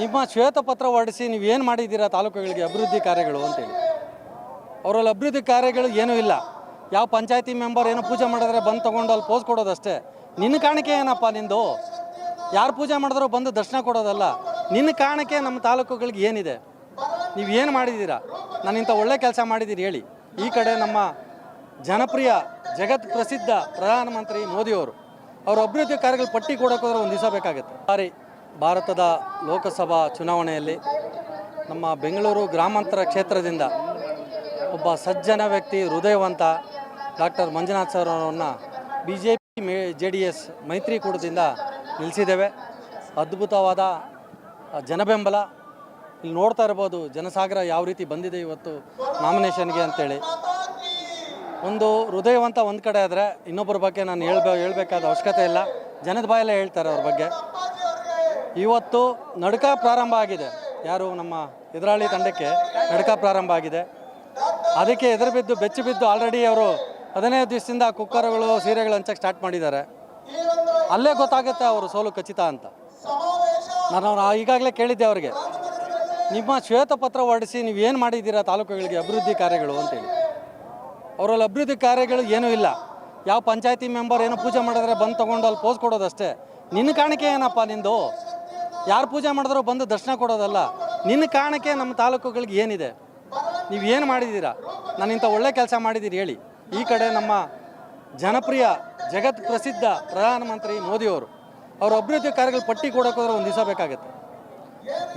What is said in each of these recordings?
ನಿಮ್ಮ ಶ್ವೇತಪತ್ರ ಹೊರಡಿಸಿ ನೀವು ಏನು ಮಾಡಿದ್ದೀರಾ ತಾಲೂಕುಗಳಿಗೆ ಅಭಿವೃದ್ಧಿ ಕಾರ್ಯಗಳು ಅಂತೇಳಿ? ಅವರಲ್ಲಿ ಅಭಿವೃದ್ಧಿ ಕಾರ್ಯಗಳು ಏನೂ ಇಲ್ಲ. ಯಾವ ಪಂಚಾಯತಿ ಮೆಂಬರ್ ಏನೋ ಪೂಜೆ ಮಾಡಿದ್ರೆ ಬಂದು ತೊಗೊಂಡು ಅಲ್ಲಿ ಪೋಸ್ ಕೊಡೋದಷ್ಟೇ. ನಿನ್ನ ಕಾಣಿಕೆ ಏನಪ್ಪ ನಿಂದು? ಯಾರು ಪೂಜೆ ಮಾಡಿದ್ರು ಬಂದು ದರ್ಶನ ಕೊಡೋದಲ್ಲ. ನಿನ್ನ ಕಾಣಿಕೆ ನಮ್ಮ ತಾಲೂಕುಗಳಿಗೆ ಏನಿದೆ? ನೀವು ಏನು ಮಾಡಿದ್ದೀರಾ? ನಾನು ಇಂಥ ಒಳ್ಳೆ ಕೆಲಸ ಮಾಡಿದ್ದೀರಿ, ಹೇಳಿ. ಈ ಕಡೆ ನಮ್ಮ ಜನಪ್ರಿಯ, ಜಗತ್ ಪ್ರಸಿದ್ಧ ಪ್ರಧಾನಮಂತ್ರಿ ಮೋದಿಯವರು, ಅವ್ರ ಅಭಿವೃದ್ಧಿ ಕಾರ್ಯಗಳು ಪಟ್ಟಿ ಕೊಡೋಕ್ಕೋದ್ರೆ ಒಂದು ದಿವಸ ಬೇಕಾಗುತ್ತೆ. ಸಾರಿ. ಭಾರತದ ಲೋಕಸಭಾ ಚುನಾವಣೆಯಲ್ಲಿ ನಮ್ಮ ಬೆಂಗಳೂರು ಗ್ರಾಮಾಂತರ ಕ್ಷೇತ್ರದಿಂದ ಒಬ್ಬ ಸಜ್ಜನ ವ್ಯಕ್ತಿ, ಹೃದಯವಂತ ಡಾಕ್ಟರ್ ಮಂಜುನಾಥ್ ಸರ್ ಅವರನ್ನು ಬಿ ಜೆ ಪಿ ಮೇ ಜೆ ಡಿ ಎಸ್ ಮೈತ್ರಿಕೂಟದಿಂದ ನಿಲ್ಲಿಸಿದ್ದೇವೆ. ಅದ್ಭುತವಾದ ಜನಬೆಂಬಲ. ಇಲ್ಲಿ ನೋಡ್ತಾ ಇರ್ಬೋದು, ಜನಸಾಗರ ಯಾವ ರೀತಿ ಬಂದಿದೆ ಇವತ್ತು ನಾಮಿನೇಷನ್ಗೆ ಅಂತೇಳಿ. ಒಂದು ಹೃದಯವಂತ ಒಂದು ಕಡೆ ಆದರೆ ಇನ್ನೊಬ್ಬರ ಬಗ್ಗೆ ನಾನು ಹೇಳ್ಬೇ, ಹೇಳ್ಬೇಕಾದ ಅವಶ್ಯಕತೆ ಇಲ್ಲ. ಜನದ ಬಾಯಲ್ಲೇ ಹೇಳ್ತಾರೆ ಅವ್ರ ಬಗ್ಗೆ. ಇವತ್ತು ನಡ್ಕ ಪ್ರಾರಂಭ ಆಗಿದೆ. ಯಾರು ನಮ್ಮ ಎದುರಾಳಿ ತಂಡಕ್ಕೆ ನಡ್ಕ ಪ್ರಾರಂಭ ಆಗಿದೆ. ಅದಕ್ಕೆ ಎದುರು ಬಿದ್ದು ಬೆಚ್ಚಿ ಬಿದ್ದು ಆಲ್ರೆಡಿ ಅವರು ಹದಿನೈದು ದಿವಸದಿಂದ ಕುಕ್ಕರ್ಗಳು, ಸೀರೆಗಳು ಹಂಚಕ್ಕೆ ಸ್ಟಾರ್ಟ್ ಮಾಡಿದ್ದಾರೆ. ಅಲ್ಲೇ ಗೊತ್ತಾಗುತ್ತೆ ಅವರು ಸೋಲು ಖಚಿತ ಅಂತ. ನಾನು ಈಗಾಗಲೇ ಕೇಳಿದ್ದೆ ಅವರಿಗೆ, ನಿಮ್ಮ ಶ್ವೇತಪತ್ರ ಹೊರಡಿಸಿ ನೀವು ಏನು ಮಾಡಿದ್ದೀರಾ ತಾಲೂಕುಗಳಿಗೆ ಅಭಿವೃದ್ಧಿ ಕಾರ್ಯಗಳು? ಅಂತೇಳಿ. ಅವರಲ್ಲಿ ಅಭಿವೃದ್ಧಿ ಕಾರ್ಯಗಳು ಏನೂ ಇಲ್ಲ. ಯಾವ ಪಂಚಾಯತಿ ಮೆಂಬರ್ ಏನೋ ಪೂಜೆ ಮಾಡಿದ್ರೆ ಬಂದು ತೊಗೊಂಡು ಅಲ್ಲಿ ಪೋಸ್ ಕೊಡೋದಷ್ಟೇ. ನಿನ್ನ ಕಾಣಿಕೆ ಏನಪ್ಪ ನಿಂದು? ಯಾರು ಪೂಜೆ ಮಾಡಿದ್ರು ಬಂದು ದರ್ಶನ ಕೊಡೋದಲ್ಲ. ನಿನ್ನ ಕಾರಣಕ್ಕೆ ನಮ್ಮ ತಾಲೂಕುಗಳಿಗೆ ಏನಿದೆ? ನೀವು ಏನು ಮಾಡಿದ್ದೀರಾ ನಾನು ಇಂಥ ಒಳ್ಳೆ ಕೆಲಸ ಮಾಡಿದ್ದೀರಿ ಹೇಳಿ. ಈ ಕಡೆ ನಮ್ಮ ಜನಪ್ರಿಯ, ಜಗತ್ ಪ್ರಸಿದ್ಧ ಪ್ರಧಾನಮಂತ್ರಿ ಮೋದಿಯವರು ಅವ್ರ ಅಭಿವೃದ್ಧಿ ಕಾರ್ಯಗಳು ಪಟ್ಟಿ ಕೊಡೋಕ್ಕೋದ್ರೆ ಒಂದು ದಿವಸ ಬೇಕಾಗುತ್ತೆ.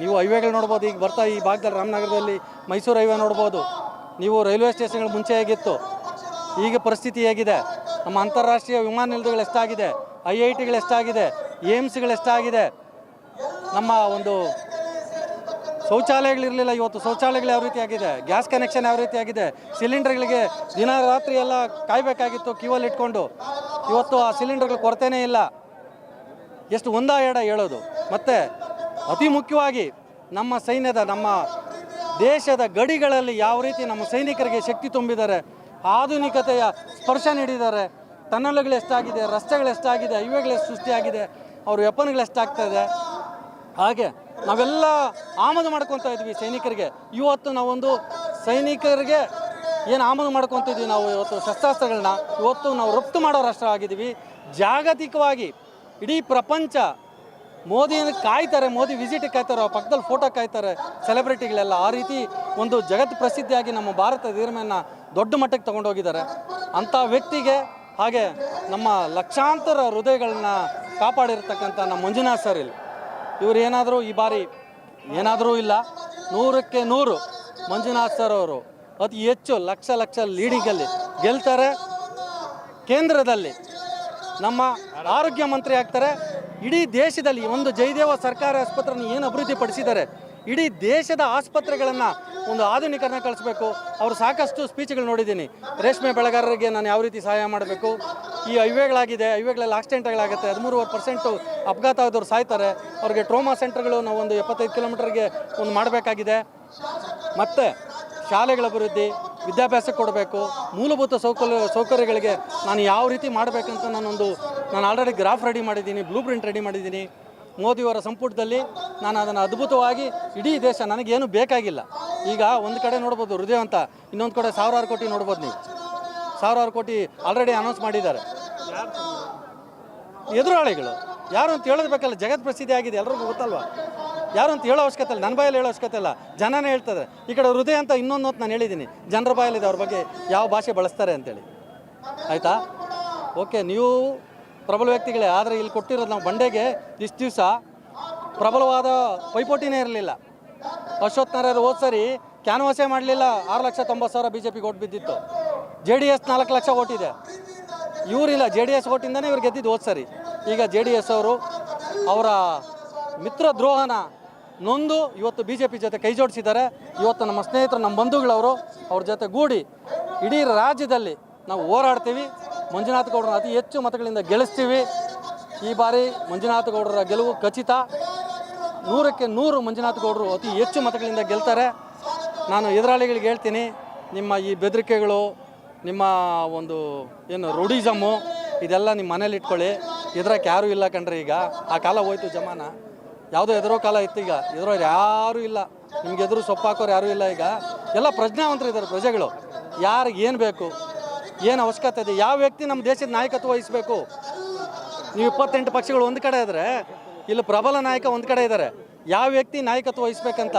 ನೀವು ಹೈವೇಗಳು ನೋಡ್ಬೋದು, ಈಗ ಬರ್ತಾ ಈ ಭಾಗದಲ್ಲಿ ರಾಮನಗರದಲ್ಲಿ ಮೈಸೂರು ಹೈವೇ ನೋಡ್ಬೋದು. ನೀವು ರೈಲ್ವೆ ಸ್ಟೇಷನ್ಗಳು ಮುಂಚೆ ಹೇಗಿತ್ತು? ಈಗ ಪರಿಸ್ಥಿತಿ ಹೇಗಿದೆ? ನಮ್ಮ ಅಂತಾರಾಷ್ಟ್ರೀಯ ವಿಮಾನ ನಿಲ್ದಾಣಗಳು ಎಷ್ಟಾಗಿದೆ? ಐ ಐ ಟಿಗಳು ಎಷ್ಟಾಗಿದೆ? ಏಮ್ಸ್ಗಳು ಎಷ್ಟಾಗಿದೆ? ನಮ್ಮ ಒಂದು ಶೌಚಾಲಯಗಳಿರಲಿಲ್ಲ ಇವತ್ತು. ಶೌಚಾಲಯಗಳು ಯಾವ ರೀತಿ ಆಗಿದೆ? ಗ್ಯಾಸ್ ಕನೆಕ್ಷನ್ ಯಾವ ರೀತಿ ಆಗಿದೆ? ಸಿಲಿಂಡರ್ಗಳಿಗೆ ದಿನ ರಾತ್ರಿ ಎಲ್ಲ ಕಾಯಬೇಕಾಗಿತ್ತು ಕ್ಯೂವಲ್ಲಿ ಇಟ್ಕೊಂಡು. ಇವತ್ತು ಆ ಸಿಲಿಂಡರ್ಗಳ ಕೊರತೆನೇ ಇಲ್ಲ. ಎಷ್ಟು ಒಂದ ಎಡ ಹೇಳೋದು. ಮತ್ತು ಅತಿ ಮುಖ್ಯವಾಗಿ ನಮ್ಮ ಸೈನ್ಯದ, ನಮ್ಮ ದೇಶದ ಗಡಿಗಳಲ್ಲಿ ಯಾವ ರೀತಿ ನಮ್ಮ ಸೈನಿಕರಿಗೆ ಶಕ್ತಿ ತುಂಬಿದ್ದಾರೆ, ಆಧುನಿಕತೆಯ ಸ್ಪರ್ಶ ನೀಡಿದ್ದಾರೆ, ಟನಲ್ಗಳು ಎಷ್ಟಾಗಿದೆ, ರಸ್ತೆಗಳು ಎಷ್ಟಾಗಿದೆ, ಹೈವೇಗಳು ಎಷ್ಟು ಸೃಷ್ಟಿಯಾಗಿದೆ, ಅವ್ರ ವೆಪನ್ಗಳು ಎಷ್ಟಾಗ್ತದೆ ಹಾಗೆ ನಾವೆಲ್ಲ ಆಮದು ಮಾಡ್ಕೊತಾ ಇದ್ವಿ ಸೈನಿಕರಿಗೆ. ಇವತ್ತು ನಾವೊಂದು ಸೈನಿಕರಿಗೆ ಏನು ಆಮದು ಮಾಡ್ಕೊತಿದ್ವಿ ನಾವು ಇವತ್ತು ಶಸ್ತ್ರಾಸ್ತ್ರಗಳನ್ನ ಇವತ್ತು ನಾವು ರಫ್ತು ಮಾಡೋ ರಾಷ್ಟ್ರ ಆಗಿದ್ದೀವಿ. ಜಾಗತಿಕವಾಗಿ ಇಡೀ ಪ್ರಪಂಚ ಮೋದಿಯನ್ನು ಕಾಯ್ತಾರೆ, ಮೋದಿ ವಿಸಿಟ್ ಕಾಯ್ತಾರೆ, ಅವ್ರ ಪಕ್ಕದಲ್ಲಿ ಫೋಟೋ ಕಾಯ್ತಾರೆ ಸೆಲೆಬ್ರಿಟಿಗಳೆಲ್ಲ ಆ ರೀತಿ ಒಂದು ಜಗತ್ ಪ್ರಸಿದ್ಧಿಯಾಗಿ ನಮ್ಮ ಭಾರತ ಧೀರ್ಮೆಯನ್ನು ದೊಡ್ಡ ಮಟ್ಟಕ್ಕೆ ತಗೊಂಡೋಗಿದ್ದಾರೆ. ಅಂಥ ವ್ಯಕ್ತಿಗೆ ಹಾಗೆ ನಮ್ಮ ಲಕ್ಷಾಂತರ ಹೃದಯಗಳನ್ನ ಕಾಪಾಡಿರ್ತಕ್ಕಂಥ ನಮ್ಮ ಮಂಜುನಾಥ್ ಸರ್ ಇಲ್ಲಿ. ಇವರು ಏನಾದರೂ ಈ ಬಾರಿ ಏನಾದರೂ ಇಲ್ಲ. ನೂರಕ್ಕೆ ನೂರು ಮಂಜುನಾಥ್ ಸರ್ ಅವರು. ಅತಿ ಹೆಚ್ಚು ಲಕ್ಷ ಲಕ್ಷ ಲೀಡಿಗಲ್ಲಿ ಗೆಲ್ತಾರೆ. ಕೇಂದ್ರದಲ್ಲಿ ನಮ್ಮ ಆರೋಗ್ಯ ಮಂತ್ರಿ ಆಗ್ತಾರೆ. ಇಡೀ ದೇಶದಲ್ಲಿ ಒಂದು ಜಯದೇವ ಸರ್ಕಾರಿ ಆಸ್ಪತ್ರೆಯನ್ನು ಏನು ಅಭಿವೃದ್ಧಿ ಪಡಿಸಿದ್ದಾರೆ ಇಡೀ ದೇಶದ ಆಸ್ಪತ್ರೆಗಳನ್ನು ಒಂದು ಆಧುನೀಕರಣ ಕಳಿಸ್ಬೇಕು. ಅವರು ಸಾಕಷ್ಟು ಸ್ಪೀಚ್ಗಳು ನೋಡಿದ್ದೀನಿ. ರೇಷ್ಮೆ ಬೆಳೆಗಾರರಿಗೆ ನಾನು ಯಾವ ರೀತಿ ಸಹಾಯ ಮಾಡಬೇಕು? ಈ ಹೈವೇಗಳಾಗಿದೆ ಹೈವೇಗಳಲ್ಲಿ ಆಕ್ಸಿಡೆಂಟ್ಗಳಾಗುತ್ತೆ, ಹದಿಮೂರುವರೆ ಪರ್ಸೆಂಟು ಅಪಘಾತ ಆದವ್ರು ಸಾಯ್ತಾರೆ. ಅವ್ರಿಗೆ ಟ್ರೋಮಾ ಸೆಂಟರ್ಗಳು ನಾವು ಒಂದು ಎಪ್ಪತ್ತೈದು ಕಿಲೋಮೀಟರ್ಗೆ ಒಂದು ಮಾಡಬೇಕಾಗಿದೆ. ಮತ್ತು ಶಾಲೆಗಳ ಅಭಿವೃದ್ಧಿ, ವಿದ್ಯಾಭ್ಯಾಸ ಕೊಡಬೇಕು. ಮೂಲಭೂತ ಸೌಕರ್ಯ, ಸೌಕರ್ಯಗಳಿಗೆ ನಾನು ಯಾವ ರೀತಿ ಮಾಡಬೇಕಂತ ನಾನೊಂದು, ನಾನು ಆಲ್ರೆಡಿ ಗ್ರಾಫ್ ರೆಡಿ ಮಾಡಿದ್ದೀನಿ ಬ್ಲೂ ಪ್ರಿಂಟ್ ರೆಡಿ ಮಾಡಿದ್ದೀನಿ. ಮೋದಿಯವರ ಸಂಪುಟದಲ್ಲಿ ನಾನು ಅದನ್ನು ಅದ್ಭುತವಾಗಿ ಇಡೀ ದೇಶ ನನಗೇನು ಬೇಕಾಗಿಲ್ಲ. ಈಗ ಒಂದು ಕಡೆ ನೋಡ್ಬೋದು ಹೃದಯವಂತ ಇನ್ನೊಂದು ಕಡೆ ಸಾವಿರಾರು ಕೋಟಿ ನೋಡ್ಬೋದು ನೀವು. ಸಾವಿರಾರು ಕೋಟಿ ಆಲ್ರೆಡಿ ಅನೌನ್ಸ್ ಮಾಡಿದ್ದಾರೆ. ಎದುರಾಳಿಗಳು, ಯಾರು ಅಂತ ಹೇಳೋದು ಬೇಕಲ್ಲ, ಜಗತ್ ಪ್ರಸಿದ್ಧಿ ಆಗಿದೆ, ಎಲ್ರಿಗೂ ಗೊತ್ತಲ್ವಾ? ಯಾರು ಅಂತ ಹೇಳೋ ಅವಶ್ಯಕತೆ ಇಲ್ಲ, ನನ್ನ ಬಾಯಲ್ಲಿ ಹೇಳೋ ಅವಶ್ಯಕತೆ ಇಲ್ಲ. ಜನನೇ ಹೇಳ್ತದೆ ಈ ಕಡೆ ಹೃದಯ ಅಂತ ಇನ್ನೊಂದು ಹೊತ್ತು ನಾನು ಹೇಳಿದ್ದೀನಿ. ಜನರ ಬಾಯಲ್ಲಿದೆ ಅವ್ರ ಬಗ್ಗೆ ಯಾವ ಭಾಷೆ ಬಳಸ್ತಾರೆ ಅಂತೇಳಿ. ಆಯಿತಾ? ಓಕೆ ನೀವು ಪ್ರಬಲ ವ್ಯಕ್ತಿಗಳೇ, ಆದರೆ ಇಲ್ಲಿ ಕೊಟ್ಟಿರೋದು ನಾವು ಬಂಡೆಗೆ ಇಷ್ಟು ದಿವಸ ಪ್ರಬಲವಾದ ಪೈಪೋಟಿನೇ ಇರಲಿಲ್ಲ. ಅಶ್ವಥ್ ನಾರಾಯಣ ಹೋದ ಸರಿ ಕ್ಯಾನ್ವಾಸೇ ಮಾಡಲಿಲ್ಲ, ಆರು ಲಕ್ಷ ತೊಂಬತ್ತು ಸಾವಿರ ಬಿ ಜೆ ಪಿಗೆ ಓಟ್ ಬಿದ್ದಿತ್ತು. ಜೆ ಡಿ ಎಸ್ ನಾಲ್ಕು ಲಕ್ಷ ಓಟಿದೆ ಇವರಿಲ್ಲ, ಜೆ ಡಿ ಎಸ್ ಓಟಿಂದನೇ ಇವ್ರು ಗೆದ್ದಿದ್ದು ಹೋದ ಸರಿ. ಈಗ ಜೆ ಡಿ ಎಸ್ ಅವರು ಅವರ ಮಿತ್ರ ದ್ರೋಹನ ನೊಂದು ಇವತ್ತು ಬಿ ಜೆ ಪಿ ಜೊತೆ ಕೈ ಜೋಡಿಸಿದ್ದಾರೆ. ಇವತ್ತು ನಮ್ಮ ಸ್ನೇಹಿತರು, ನಮ್ಮ ಬಂಧುಗಳವರು ಅವ್ರ ಜೊತೆ ಗೂಡಿ ಇಡೀ ರಾಜ್ಯದಲ್ಲಿ ನಾವು ಹೋರಾಡ್ತೀವಿ. ಮಂಜುನಾಥ ಗೌಡರನ್ನ ಅತಿ ಹೆಚ್ಚು ಮತಗಳಿಂದ ಗೆಲ್ಲಿಸ್ತೀವಿ. ಈ ಬಾರಿ ಮಂಜುನಾಥ ಗೌಡರ ಗೆಲುವು ಖಚಿತ. ನೂರಕ್ಕೆ ನೂರು ಮಂಜುನಾಥ ಗೌಡರು ಅತಿ ಹೆಚ್ಚು ಮತಗಳಿಂದ ಗೆಲ್ತಾರೆ. ನಾನು ಎದುರಾಳಿಗಳಿಗೆ ಹೇಳ್ತೀನಿ, ನಿಮ್ಮ ಈ ಬೆದರಿಕೆಗಳು, ನಿಮ್ಮ ಒಂದು ಏನು ರೂಢಿಸಮ್ಮು, ಇದೆಲ್ಲ ನಿಮ್ಮ ಮನೇಲಿ ಇಟ್ಕೊಳ್ಳಿ. ಎದುರಕ್ಕೆ ಯಾರೂ ಇಲ್ಲ ಕಣ್ರಿ ಈಗ. ಆ ಕಾಲ ಹೋಯ್ತು ಜಮಾನ. ಯಾವುದೋ ಎದುರೋ ಕಾಲ ಇತ್ತು ಈಗ. ಎದುರೋರು ಯಾರೂ ಇಲ್ಲ. ನಿಮ್ಗೆ ಎದುರು ಸೊಪ್ಪು ಹಾಕೋರು ಯಾರೂ ಇಲ್ಲ ಈಗ. ಎಲ್ಲ ಪ್ರಜ್ಞಾವಂತರು ಇದ್ದಾರೆ ಪ್ರಜೆಗಳು. ಯಾರಿಗೆ ಏನು ಬೇಕು? ಏನು ಅವಶ್ಯಕತೆ ಇದೆ? ಯಾವ ವ್ಯಕ್ತಿ ನಮ್ಮ ದೇಶದ ನಾಯಕತ್ವ ವಹಿಸಬೇಕು? ನೀವು ಇಪ್ಪತ್ತೆಂಟು ಪಕ್ಷಗಳು ಒಂದು ಕಡೆ ಇದ್ರೆ, ಇಲ್ಲಿ ಪ್ರಬಲ ನಾಯಕ ಒಂದು ಕಡೆ ಇದ್ದಾರೆ ಯಾವ ವ್ಯಕ್ತಿ ನಾಯಕತ್ವ ವಹಿಸ್ಬೇಕಂತ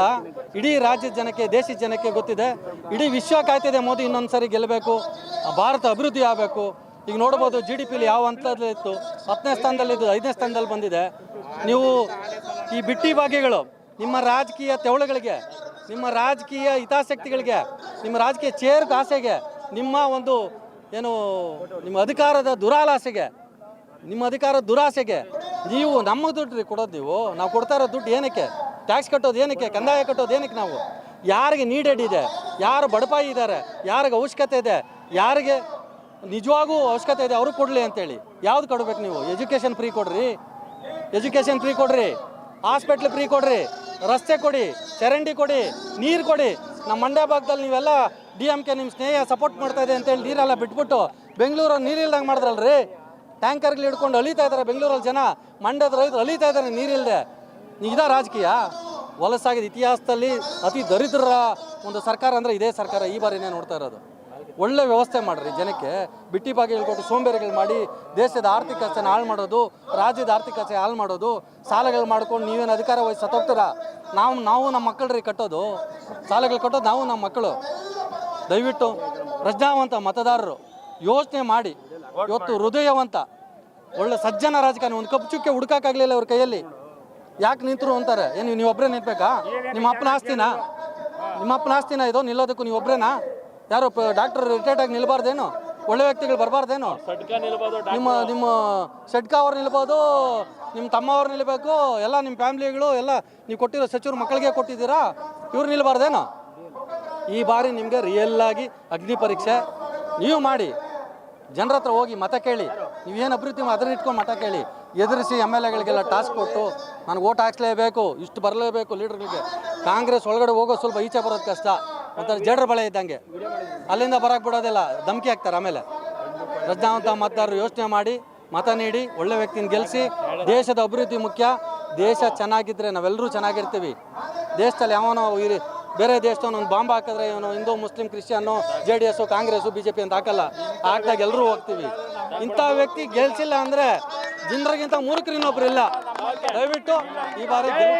ಇಡೀ ರಾಜ್ಯದ ಜನಕ್ಕೆ, ದೇಶದ ಜನಕ್ಕೆ ಗೊತ್ತಿದೆ. ಇಡೀ ವಿಶ್ವ ಕಾಯ್ತಿದೆ ಮೋದಿ ಇನ್ನೊಂದು ಸರಿ ಗೆಲ್ಲಬೇಕು ಭಾರತ ಅಭಿವೃದ್ಧಿ ಆಗಬೇಕು. ಈಗ ನೋಡ್ಬೋದು ಜಿ ಡಿ ಪಿಲಿ ಯಾವ ಹಂತದಲ್ಲಿ ಇತ್ತು ಹತ್ತನೇ ಸ್ಥಾನದಲ್ಲಿದ್ದು ಐದನೇ ಸ್ಥಾನದಲ್ಲಿ ಬಂದಿದೆ. ನೀವು ಈ ಬಿಟ್ಟಿ ಭಾಗ್ಯಗಳು, ನಿಮ್ಮ ರಾಜಕೀಯ ತೆವಳುಗಳಿಗೆ, ನಿಮ್ಮ ರಾಜಕೀಯ ಹಿತಾಸಕ್ತಿಗಳಿಗೆ, ನಿಮ್ಮ ರಾಜಕೀಯ ಚೇರ್ ಆಸೆಗೆ ನಿಮ್ಮ ಒಂದು ಏನು ನಿಮ್ಮ ಅಧಿಕಾರದ ದುರಾಲಾಸೆಗೆ ನಿಮ್ಮ ಅಧಿಕಾರ ದುರಾಸೆಗೆ ನೀವು ನಮ್ಮ ದುಡ್ಡು ರೀ ಕೊಡೋದು ನೀವು. ನಾವು ಕೊಡ್ತಾ ಇರೋ ದುಡ್ಡು ಏನಕ್ಕೆ? ಟ್ಯಾಕ್ಸ್ ಕಟ್ಟೋದು ಏನಕ್ಕೆ? ಕಂದಾಯ ಕಟ್ಟೋದು ಏನಕ್ಕೆ ನಾವು? ಯಾರಿಗೆ ನೀಡೆಡ್ ಇದೆ? ಯಾರು ಬಡಪಾಯಿ ಇದ್ದಾರೆ ಯಾರಿಗೆ ಅವಶ್ಯಕತೆ ಇದೆ? ಯಾರಿಗೆ ನಿಜವಾಗೂ ಅವಶ್ಯಕತೆ ಇದೆ, ಅವ್ರಿಗೆ ಕೊಡಲಿ ಅಂತೇಳಿ. ಯಾವ್ದು ಕೊಡ್ಬೇಕು ನೀವು? ಎಜುಕೇಷನ್ ಫ್ರೀ ಕೊಡ್ರಿ. ಎಜುಕೇಷನ್ ಫ್ರೀ ಕೊಡ್ರಿ. ಹಾಸ್ಪಿಟ್ಲ್ ಫ್ರೀ ಕೊಡ್ರಿ. ರಸ್ತೆ ಕೊಡಿ. ಚರಂಡಿ ಕೊಡಿ. ನೀರು ಕೊಡಿ. ನಮ್ಮ ಮಂಡ್ಯ ಭಾಗದಲ್ಲಿ ನೀವೆಲ್ಲ ಡಿ ಎಂ ಕೆ ನಿಮ್ಮ ಸ್ನೇಹ ಸಪೋರ್ಟ್ ಮಾಡ್ತಾ ಇದೆ ಅಂತೇಳಿ ನೀರೆಲ್ಲ ಬಿಟ್ಬಿಟ್ಟು ಬೆಂಗಳೂರು ನೀರಿಲ್ದಂಗೆ ಮಾಡಿದ್ರಲ್ರಿ? ಟ್ಯಾಂಕರ್ಗಳು ಹಿಡ್ಕೊಂಡು ಅಳೀತಾ ಇದ್ದಾರೆ ಬೆಂಗಳೂರಲ್ಲಿ ಜನ. ಮಂಡ್ಯದ ರೈತರು ಅಳಿತಾ ಇದ್ದಾರೆ ನೀರಿಲ್ಲದೆ ಇದಾ ರಾಜಕೀಯ? ವಲಸಾಗಿದ್ದ ಇತಿಹಾಸದಲ್ಲಿ ಅತಿ ದರಿದ್ರರ ಒಂದು ಸರ್ಕಾರ ಅಂದರೆ ಇದೇ ಸರ್ಕಾರ ಈ ಬಾರಿನೇ ನೋಡ್ತಾ ಇರೋದು. ಒಳ್ಳೆ ವ್ಯವಸ್ಥೆ ಮಾಡಿರಿ ಜನಕ್ಕೆ. ಬಿಟ್ಟಿ ಬಾಗಿಲು ಕೊಟ್ಟು ಸೋಂಬೇರಿಗಳು ಮಾಡಿ ದೇಶದ ಆರ್ಥಿಕತೆನ ಹಾಳು ಮಾಡೋದು, ರಾಜ್ಯದ ಆರ್ಥಿಕತೆ ಹಾಳು ಮಾಡೋದು, ಸಾಲಗಳು ಮಾಡ್ಕೊಂಡು ನೀವೇನು ಅಧಿಕಾರ ವಹಿಸಿ ಸತ್ತೋಗ್ತೀರಾ? ನಾವು ನಾವು ನಮ್ಮ ಮಕ್ಕಳ್ರಿ ಕಟ್ಟೋದು. ಸಾಲಗಳು ಕಟ್ಟೋದು ನಾವು ನಮ್ಮ ಮಕ್ಕಳು. ದಯವಿಟ್ಟು ಪ್ರಜ್ಞಾವಂತ ಮತದಾರರು ಯೋಚನೆ ಮಾಡಿ ಇವತ್ತು ಹೃದಯವಂತ ಒಳ್ಳೆ ಸಜ್ಜನ ರಾಜಕಾರಣಿ ಒಂದು ಕಪ್ಪು ಚುಕ್ಕೆ ಹುಡುಕಾಕಾಗ್ಲಿಲ್ಲ ಅವ್ರ ಕೈಯಲ್ಲಿ. ಯಾಕೆ ನಿಂತರು ಅಂತಾರೆ? ಏನು ನೀವು ಒಬ್ಬರೇ ನಿಂತಬೇಕಾ? ನಿಮ್ಮ ಅಪ್ಪನ ಆಸ್ತಿನಾ? ನಿಮ್ಮ ಅಪ್ಪನ ಆಸ್ತಿನ ಇದು? ನಿಲ್ಲೋದಕ್ಕೂ ನೀವು ಒಬ್ಬರೇನಾ ಯಾರು ಡಾಕ್ಟರ್ ರಿಟೈರ್ಡ್ ಆಗಿ ನಿಲ್ಬಾರ್ದೇನು? ಒಳ್ಳೆ ವ್ಯಕ್ತಿಗಳು ಬರಬಾರ್ದೇನು? ನಿಮ್ಮ ನಿಮ್ಮ ಸಡ್ಕ ಅವ್ರು ನಿಲ್ಬೋದು ನಿಮ್ಮ ತಮ್ಮ ಅವ್ರು ನಿಲ್ಬೇಕು ಎಲ್ಲ ನಿಮ್ಮ ಫ್ಯಾಮಿಲಿಗಳು ಎಲ್ಲ ನೀವು ಕೊಟ್ಟಿರೋ ಸಚಿವರು ಮಕ್ಕಳಿಗೆ ಕೊಟ್ಟಿದ್ದೀರಾ? ಇವ್ರು ನಿಲ್ಬಾರ್ದೇನು? ಈ ಬಾರಿ ನಿಮಗೆ ರಿಯಲ್ ಆಗಿ ಅಗ್ನಿ ಪರೀಕ್ಷೆ ನೀವು ಮಾಡಿ. ಜನರ ಹತ್ರ ಹೋಗಿ ಮತ ಕೇಳಿ. ನೀವು ಏನು ಅಭಿವೃದ್ಧಿ ಅದನ್ನ ಇಟ್ಕೊಂಡು ಮತ ಕೇಳಿ. ಎದುರಿಸಿ ಎಂ ಎಲ್ ಎಗಳಿಗೆಲ್ಲ ಟಾಸ್ಕ್ ಕೊಟ್ಟು ನನಗೆ ಓಟ್ ಹಾಕ್ಸ್ಲೇಬೇಕು, ಇಷ್ಟು ಬರಲೇಬೇಕು ಲೀಡರ್ಗಳಿಗೆ ಕಾಂಗ್ರೆಸ್ ಒಳಗಡೆ ಹೋಗೋ ಸ್ವಲ್ಪ ಈಚೆ ಬರೋದು ಕಷ್ಟ. ಒಂಥರ ಜಡ್ರ ಬಳೆ ಇದ್ದಂಗೆ. ಅಲ್ಲಿಂದ ಬರಕ್ಕೆ ಬಿಡೋದಿಲ್ಲ. ಧಮಕಿ ಹಾಕ್ತಾರೆ ಆಮೇಲೆ. ಪ್ರಜ್ಞಾವಂತ ಮತದಾರರು ಯೋಚನೆ ಮಾಡಿ, ಮತ ನೀಡಿ, ಒಳ್ಳೆ ವ್ಯಕ್ತಿನ ಗೆಲ್ಲಿಸಿ ದೇಶದ ಅಭಿವೃದ್ಧಿ ಮುಖ್ಯ. ದೇಶ ಚೆನ್ನಾಗಿದ್ದರೆ ನಾವೆಲ್ಲರೂ ಚೆನ್ನಾಗಿರ್ತೀವಿ. ದೇಶದಲ್ಲಿ ಯಾವನೋ ಬೇರೆ ದೇಶದವನು ಒಂದು ಬಾಂಬ್ ಹಾಕಿದ್ರೆ ಇವನು Hindu, Muslim Christian J D S Congress B J P ಅಂತ ಹಾಕಲ್ಲ. ಆಗ್ದಾಗ ಎಲ್ಲರೂ ಹೋಗ್ತೀವಿ. ಇಂಥ ವ್ಯಕ್ತಿ ಗೆಲ್ಸಿಲ್ಲ ಅಂದರೆ ಜನರಿಗಿಂತ ಮೂರ್ಖರು ಇನ್ನೊಬ್ರು ಇಲ್ಲ. ದಯವಿಟ್ಟು ಈ ಬಾರಿ ಗೆಲುವು